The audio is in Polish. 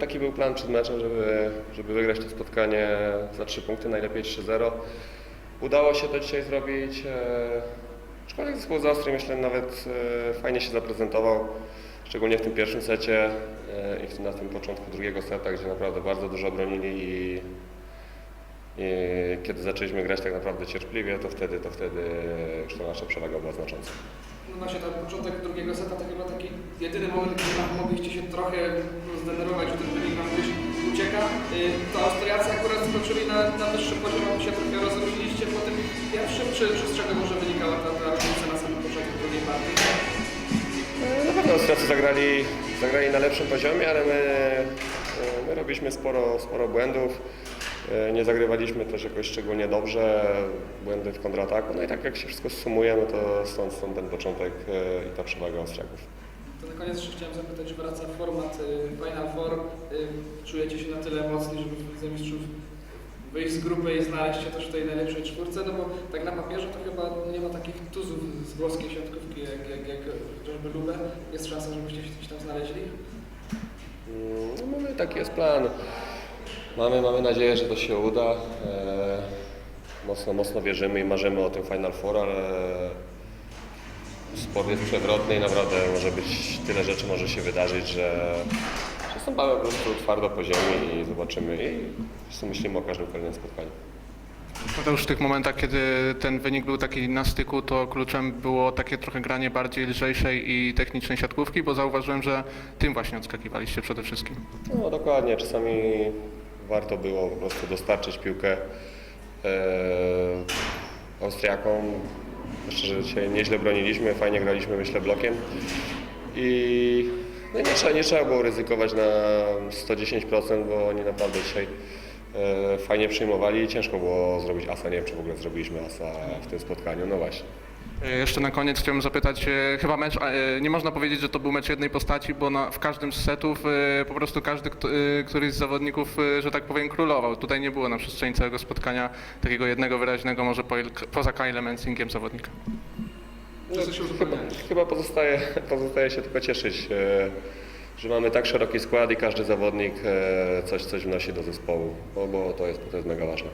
taki był plan przed meczem, żeby, żeby wygrać to spotkanie za 3 punkty, najlepiej 3-0. Udało się to dzisiaj zrobić. e, Aczkolwiek zespół z Austrii myślę nawet e, fajnie się zaprezentował, szczególnie w tym pierwszym secie e, i na tym początku drugiego seta, gdzie naprawdę bardzo dużo bronili i, i kiedy zaczęliśmy grać tak naprawdę cierpliwie, to wtedy, to wtedy już ta nasza przewaga była znacząca. No właśnie ten początek drugiego seta to chyba taki jedyny moment, kiedy mogliście się trochę zdenerwować, że ten wynik nam gdzieś ucieka. Y, To Austriacy akurat skoczyli na, na wyższy poziom, a się trochę rozróżniliście po tym pierwszym, czy, czy z czego może wynikała ta, ta różnica na samym początku drugiej partii? E, Na pewno Austriacy zagrali, zagrali na lepszym poziomie, ale my, e, my robiliśmy sporo, sporo błędów. E, Nie zagrywaliśmy też jakoś szczególnie dobrze, błędy w kontrataku. No i tak jak się wszystko sumuje, no to stąd, stąd ten początek e, i ta przewaga Austriaków. To na koniec jeszcze chciałem zapytać, wraca format y, Final Four. Czujecie się na tyle mocni, żeby w Mistrzów wyjść z grupy i znaleźć się też w tej najlepszej czwórce? No bo tak na papierze to chyba nie ma takich tuzów z włoskiej siatkówki jak, jak, jak chociażby Lubę. Jest szansa, żebyście się gdzieś tam znaleźli? Mm, No mamy, taki jest plan. Mamy, mamy nadzieję, że to się uda. E, Mocno, mocno wierzymy i marzymy o tym Final Four, ale sport jest przewrotny i naprawdę może być, tyle rzeczy może się wydarzyć, że, że stąpamy po prostu twardo po ziemi i zobaczymy i po prostu myślimy o każdym kolejnym spotkaniu. No to już w tych momentach, kiedy ten wynik był taki na styku, to kluczem było takie trochę granie bardziej lżejszej i technicznej siatkówki, bo zauważyłem, że tym właśnie odskakiwaliście przede wszystkim. No dokładnie, czasami warto było po prostu dostarczyć piłkę e, Austriakom. Że dzisiaj nieźle broniliśmy, fajnie graliśmy myślę blokiem i no nie, trzeba, nie trzeba było ryzykować na 110%, bo oni naprawdę dzisiaj e, fajnie przyjmowali i ciężko było zrobić asa. Nie wiem, czy w ogóle zrobiliśmy asa w tym spotkaniu, no właśnie. E, Jeszcze na koniec chciałbym zapytać, e, chyba mecz, e, nie można powiedzieć, że to był mecz jednej postaci, bo na, w każdym z setów e, po prostu każdy, kto, e, któryś z zawodników, e, że tak powiem, królował. Tutaj nie było na przestrzeni całego spotkania takiego jednego wyraźnego, może po, poza Kylem Mensingiem zawodnika. Się Chyba, chyba pozostaje, pozostaje się tylko cieszyć, e, że mamy tak szeroki skład i każdy zawodnik e, coś, coś wnosi do zespołu, bo, bo to, jest, to jest mega ważne.